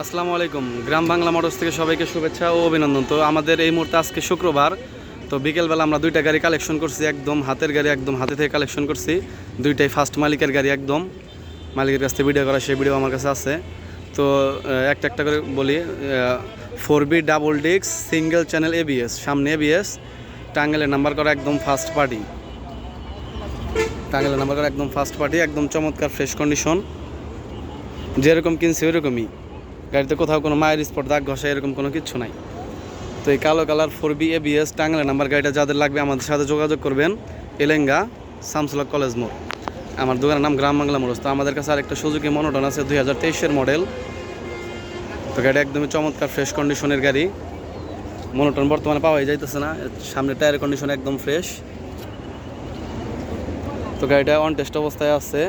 আসসালামু আলাইকুম। গ্রাম বাংলা মোটরস থেকে সবাইকে শুভেচ্ছা ও অভিনন্দন। তো আমাদের এই মুহূর্তে আজকে শুক্রবার, তো বিকেলবেলা আমরা দুইটা গাড়ি কালেকশন করছি, একদম হাতের গাড়ি, একদম হাতে থেকে কালেকশন করছি। দুইটাই ফার্স্ট মালিকের গাড়ি একদম। মালিকের কাছ থেকে ভিডিও করা, সেই ভিডিও আমার কাছে আছে। তো একটা একটা করে বলি ফোর বি ডাবল ডিক্স সিঙ্গেল চ্যানেল এবিএস সামনে এবিএস টাঙ্গেলের নাম্বার করা একদম ফার্স্ট পার্টি টাঙ্গেলের নাম্বার করা একদম ফার্স্ট পার্টি একদম চমৎকার ফ্রেশ কন্ডিশন যেরকম কিনছি ওইরকমই। গাড়িতে কোথাও কোনো মায়ের স্পট, দাগ ঘষা, এরকম কোনো কিচ্ছু নাই। তো এই কালো কালার ফোর বি এবিএস টাঙ্গলে নাম্বার গাড়িটা যাদের লাগবে আমাদের সাথে যোগাযোগ করবেন। এলেঙ্গা শামসুল্লাহ কলেজ মোড়। আমার দোকানের নাম গ্রাম বাংলা মোড় তো আমাদের কাছে আরেকটা সুজুকি মনোটন আছে, দুই হাজার তেইশের মডেল। তো গাড়ি একদমই চমৎকার, ফ্রেশ কন্ডিশনের গাড়ি। মনোটন বর্তমানে পাওয়াই যাইতেছে না। সামনে টায়ার কন্ডিশন একদম ফ্রেশ। তো গাড়িটা অন টেস্ট অবস্থায় আছে।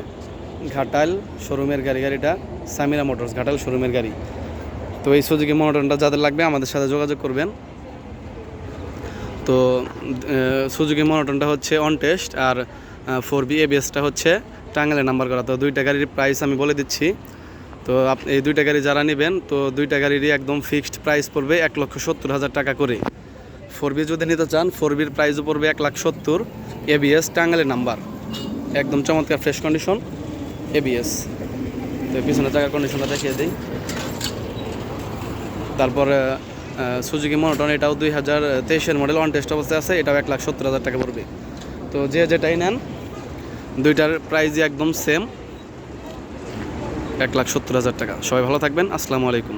ঘাটাল শোরুমের গাড়ি, গাড়িটা। সামিরা মোটরস, ঘাটাল শোরুমের গাড়ি। তো এই সুজুকি মনোটনটা যাদের লাগবে আমাদের সাথে যোগাযোগ করবেন। তো সুজুকি মনোটনটা হচ্ছে অন টেস্ট আর ফোর বি এবিএসটা হচ্ছে টাঙ্গালে নাম্বার করা। তো দুইটা গাড়ির প্রাইস আমি বলে দিচ্ছি। তো এই দুইটা গাড়ি যারা নেবেন, তো দুইটা গাড়িরই একদম ফিক্সড প্রাইস পড়বে এক লক্ষ সত্তর হাজার টাকা করে। ফোর বি যদি নিতে চান ফোর বির প্রাইসও পড়বে এক লাখ সত্তর। এবিএস টাঙ্গালে নাম্বার একদম চমৎকার ফ্রেশ কন্ডিশন এবিএস তো পিছনে চাকার কন্ডিশনটা দেখিয়ে দিই। তারপর সুজুকি মনোটন এটাও দুই হাজার তেইশের মডেল অন টেস্ট অবস্থায় আছে, এটাও এক লাখ সত্তর হাজার টাকা পড়বে। তো যে যেটাই নেন, দুইটার প্রাইজই একদম সেম এক লাখ সত্তর হাজার টাকা। সবাই ভালো থাকবেন, আসসালামু আলাইকুম।